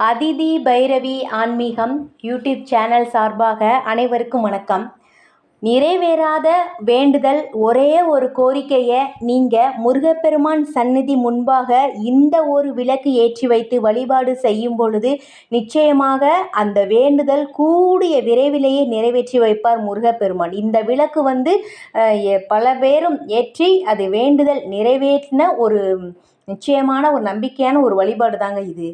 அதிதி பைரவி ஆன்மீகம் YouTube channel சார்பாக அனைவருக்கும் வணக்கம். நிறைவேறாத வேண்டுதல் ஒரே ஒரு கோரிக்கையை நீங்கள் முருகப்பெருமான் சந்நிதி முன்பாக இந்த ஒரு விளக்கு ஏற்றி வைத்து வழிபாடு செய்யும் பொழுது நிச்சயமாக அந்த வேண்டுதல் கூடிய விரைவிலேயே நிறைவேற்றி வைப்பார் முருகப்பெருமான். இந்த விளக்கு வந்து பல பேரும் ஏற்றி அது வேண்டுதல் நிறைவேற்றின ஒரு நிச்சயமான ஒரு நம்பிக்கையான ஒரு வழிபாடு தாங்க இது.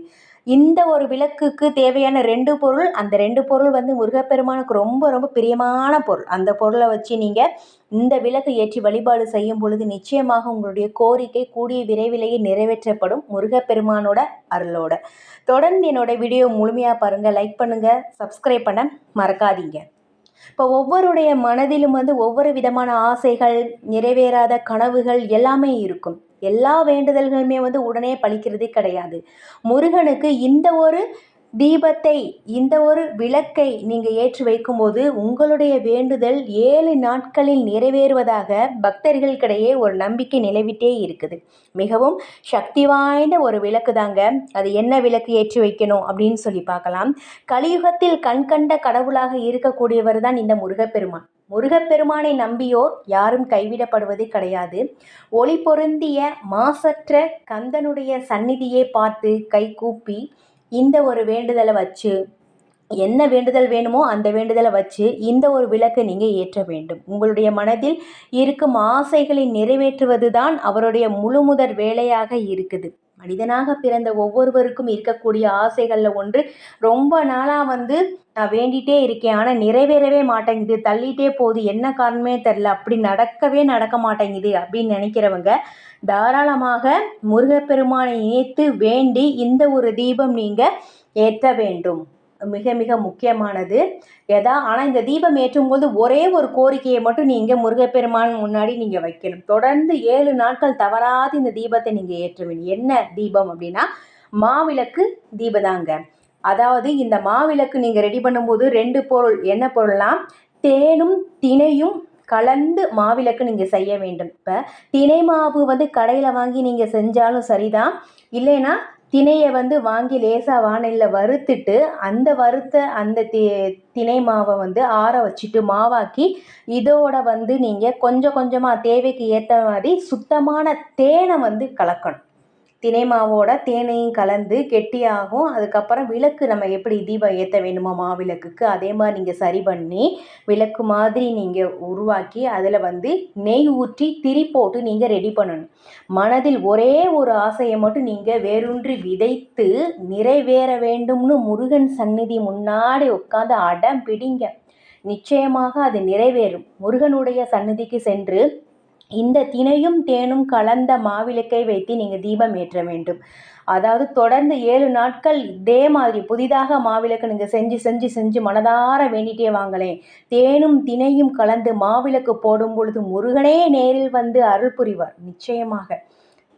இந்த ஒரு விளக்குக்கு தேவையான ரெண்டு பொருள் அந்த ரெண்டு பொருள் வந்து முருகப்பெருமானுக்கு ரொம்ப ரொம்ப பிரியமான பொருள். அந்த பொருளை வச்சு நீங்கள் இந்த விளக்கு ஏற்றி வழிபாடு செய்யும் பொழுது நிச்சயமாக உங்களுடைய கோரிக்கை கூடிய விரைவிலேயே நிறைவேற்றப்படும் முருகப்பெருமானோட அருளோட. தொடர்ந்து என்னோட வீடியோ முழுமையாக பாருங்கள் லைக் பண்ணுங்கள் சப்ஸ்கிரைப் பண்ண மறக்காதீங்க. இப்போ ஒவ்வொருடைய மனதிலும் வந்து ஒவ்வொரு விதமான ஆசைகள் நிறைவேறாத கனவுகள் எல்லாமே இருக்கும். எல்லா வேண்டுதல்களுமே வந்து உடனே பழிக்கிறதே கிடையாது. முருகனுக்கு இந்த ஒரு தீபத்தை இந்த ஒரு விளக்கை நீங்கள் ஏற்றி வைக்கும்போது உங்களுடைய வேண்டுதல் ஏழு நாட்களில் நிறைவேறுவதாக பக்தர்களுக்கிடையே ஒரு நம்பிக்கை நிலவிட்டே இருக்குது. மிகவும் சக்தி வாய்ந்த ஒரு விளக்கு தாங்க. அது என்ன விளக்கு ஏற்றி வைக்கணும் அப்படின்னு சொல்லி பார்க்கலாம். கலியுகத்தில் கண்கண்ட கடவுளாக இருக்கக்கூடியவர் தான் இந்த முருகப்பெருமான். முருகப்பெருமானை நம்பியோர் யாரும் கைவிடப்படுவது கிடையாது. ஒளி பொருந்திய மாசற்ற கந்தனுடைய சந்நிதியை பார்த்து கை கூப்பி இந்த ஒரு வேண்டுதலை வச்சு என்ன வேண்டுதல் வேணுமோ அந்த வேண்டுதலை வச்சு இந்த ஒரு விளக்கை நீங்கள் ஏற்ற வேண்டும். உங்களுடைய மனதில் இருக்கும் ஆசைகளை நிறைவேற்றுவது தான் அவருடைய முழுமுதற் வேலையாக இருக்குது. மனிதனாக பிறந்த ஒவ்வொருவருக்கும் இருக்கக்கூடிய ஆசைகளில் ஒன்று. ரொம்ப நாளாக வந்து நான் வேண்டிகிட்டே இருக்கேன். ஆனால் நிறைவேறவே மாட்டேங்குது. தள்ளிகிட்டே போகுது. என்ன காரணமே தெரில அப்படி நடக்கவே நடக்க மாட்டேங்குது அப்படின்னு நினைக்கிறவங்க தாராளமாக முருகப்பெருமானை இணைத்து வேண்டி இந்த ஒரு தீபம் நீங்கள் ஏற்ற வேண்டும். மிக மிக முக்கியமானது. எதா ஆனால் இந்த தீபம் ஏற்றும்போது ஒரே ஒரு கோரிக்கையை மட்டும் நீங்கள் முருகப்பெருமான் முன்னாடி நீங்கள் வைக்கணும். தொடர்ந்து ஏழு நாட்கள் தவறாது இந்த தீபத்தை நீங்கள் ஏற்றுவீங்க. என்ன தீபம் அப்படின்னா மாவிளக்கு தீபதாங்க. அதாவது இந்த மாவிளக்கு நீங்கள் ரெடி பண்ணும்போது ரெண்டு பொருள். என்ன பொருள்லாம்? தேனும் தினையும் கலந்து மாவிளக்கு நீங்கள் செய்ய வேண்டும். இப்போ தினை மாவு வந்து கடையில் வாங்கி நீங்கள் செஞ்சாலும் சரிதான். இல்லைன்னா தினையை வந்து வாங்கி லேசாக வானலில் வறுத்துட்டு அந்த வறுத்த அந்த தி தினை மாவை வந்து ஆற வச்சுட்டு மாவாக்கி இதோட வந்து நீங்கள் கொஞ்சம் கொஞ்சமாக தேவைக்கு ஏற்ற மாதிரி சுத்தமான தேனை வந்து கலக்கணும். தினை மாவோட தேனையும் கலந்து கெட்டியாகும். அதுக்கப்புறம் விளக்கு நம்ம எப்படி தீபம் ஏற்ற வேணுமோ மாவிளக்குக்கு அதே மாதிரி நீங்கள் சரி பண்ணி விளக்கு மாதிரி நீங்கள் உருவாக்கி அதில் வந்து நெய் ஊற்றி திரி போட்டு நீங்கள் ரெடி பண்ணணும். மனதில் ஒரே ஒரு ஆசையை மட்டும் நீங்கள் வேரூன்றி விதைத்து நிறைவேற வேண்டும்னு முருகன் சந்நிதி முன்னாடி உட்காந்து அடம் பிடிங்க. நிச்சயமாக அது நிறைவேறும். முருகனுடைய சந்நிதிக்கு சென்று இந்த தினையும் தேனும் கலந்த மாவிளக்கை வைத்து நீங்கள் தீபம் ஏற்ற வேண்டும். அதாவது தொடர்ந்து ஏழு நாட்கள் இதே மாதிரி புதிதாக மாவிளக்கு நீங்கள் செஞ்சு செஞ்சு செஞ்சு மனதார வேண்டிகிட்டே வாங்களேன் தேனும் தினையும் கலந்து மாவிளக்கு போடும் பொழுது முருகனே நேரில் வந்து அருள் புரிவார். நிச்சயமாக.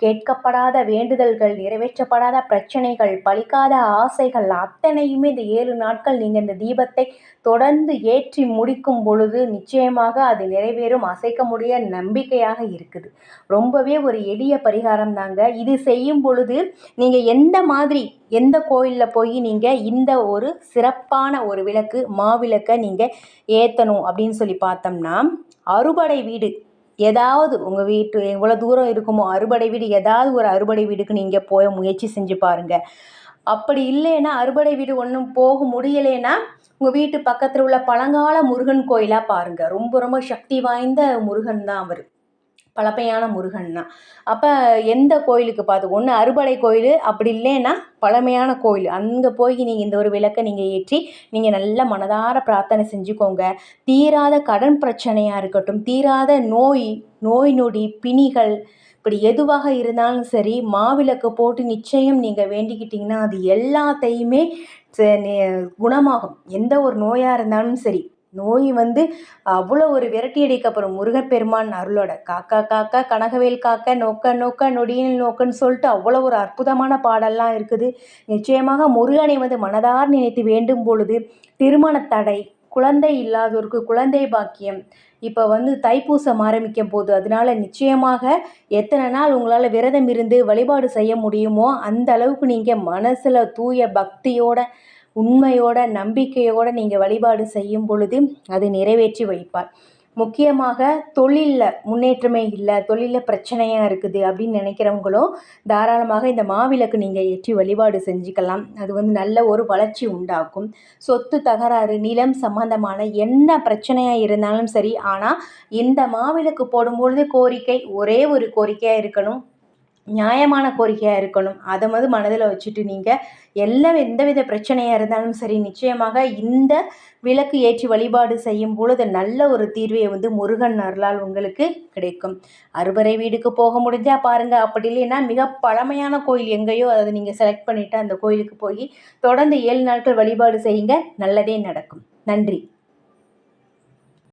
கேட்கப்படாத வேண்டுதல்கள் நிறைவேற்றப்படாத பிரச்சனைகள் பழிக்காத ஆசைகள் அத்தனையுமே இந்த ஏழு நாட்கள் நீங்கள் இந்த தீபத்தை தொடர்ந்து ஏற்றி முடிக்கும் பொழுது நிச்சயமாக அது நிறைவேறும். அசைக்க முடிய நம்பிக்கையாக இருக்குது. ரொம்பவே ஒரு எளிய பரிகாரம் தாங்க. இது செய்யும் பொழுது நீங்கள் எந்த மாதிரி எந்த கோயிலில் போய் நீங்கள் இந்த ஒரு சிறப்பான ஒரு விளக்கு மாவிளக்கை நீங்கள் ஏற்றணும் அப்படின்னு சொல்லி பார்த்தோம்னா அறுபடை வீடு ஏதாவது உங்கள் வீட்டு எவ்வளோ தூரம் இருக்குமோ அறுபடை வீடு ஏதாவது ஒரு அறுபடை வீடுக்கு நீங்கள் போய் முயற்சி செஞ்சு பாருங்கள் அப்படி இல்லைன்னா அறுபடை வீடு ஒன்றும் போக முடியலைன்னா உங்கள் வீட்டு பக்கத்தில் உள்ள பழங்கால முருகன் கோயிலாக பாருங்கள் ரொம்ப ரொம்ப சக்தி வாய்ந்த முருகன் தான் அவர். பழமையான முருகன்னா. அப்போ எந்த கோயிலுக்கு பார்த்து ஒன்று அறுபடை கோயில் அப்படி இல்லைன்னா பழமையான கோயில். அங்கே போய் நீங்கள் இந்த ஒரு விளக்கை நீங்கள் ஏற்றி நீங்கள் நல்ல மனதார பிரார்த்தனை செஞ்சுக்கோங்க. தீராத கடன் பிரச்சனையாக இருக்கட்டும் தீராத நோய் நோய் நொடி பிணிகள் இப்படி எதுவாக இருந்தாலும் சரி மாவிளக்கு போட்டு நிச்சயம் நீங்கள் வேண்டிக்கிட்டிங்கன்னா அது எல்லாத்தையுமே குணமாகும். எந்த ஒரு நோயாக இருந்தாலும் சரி. நோய் வந்து அவ்வளோ ஒரு விரட்டி அடிக்கப்படும் முருகப்பெருமான் அருளோட. காக்கா காக்கா கனகவேல் காக்க நோக்க நோக்க நொடியில் நோக்கன்னு சொல்லிட்டு அவ்வளோ ஒரு அற்புதமான பாடல்லாம் இருக்குது. நிச்சயமாக முருகனை வந்து மனதார் நினைத்து வேண்டும் பொழுது திருமண தடை குழந்தை இல்லாதோருக்கு குழந்தை பாக்கியம் இப்போ வந்து தைப்பூசம் ஆரம்பிக்கும் போது அதனால நிச்சயமாக எத்தனை நாள் உங்களால் விரதம் இருந்து வழிபாடு செய்ய முடியுமோ அந்த அளவுக்கு நீங்கள் மனசில் தூய பக்தியோட உண்மையோட நம்பிக்கையோட நீங்கள் வழிபாடு செய்யும் பொழுது அது நிறைவேற்றி வைப்பார். முக்கியமாக தொழிலில் முன்னேற்றமே இல்லை தொழிலில் பிரச்சனையாக இருக்குது அப்படின்னு நினைக்கிறவங்களும் தாராளமாக இந்த மாவிளக்கு நீங்கள் ஏற்றி வழிபாடு செஞ்சுக்கலாம். அது வந்து நல்ல ஒரு வளர்ச்சி உண்டாக்கும். சொத்து தகராறு நிலம் சம்பந்தமான என்ன பிரச்சனையாக இருந்தாலும் சரி ஆனால் இந்த மாவிளக்கு போடும்பொழுது கோரிக்கை ஒரே ஒரு கோரிக்கையாக இருக்கணும். நியாயமான கோரிக்கையாக இருக்கணும். அதை மது மனதில் வச்சுட்டு நீங்கள் எல்லா எந்தவித பிரச்சனையாக இருந்தாலும் சரி நிச்சயமாக இந்த விளக்கு ஏற்றி வழிபாடு செய்யும் பொழுது நல்ல ஒரு தீர்வை வந்து முருகன் அருளால் உங்களுக்கு கிடைக்கும். அறுபறை வீடுக்கு போக முடிஞ்சால் பாருங்கள் அப்படி இல்லைன்னா மிக பழமையான கோயில் எங்கேயோ அதை நீங்கள் செலக்ட் பண்ணிவிட்டு அந்த கோயிலுக்கு போய் தொடர்ந்து ஏழு நாட்கள் வழிபாடு செய்யுங்க. நல்லதே நடக்கும். நன்றி.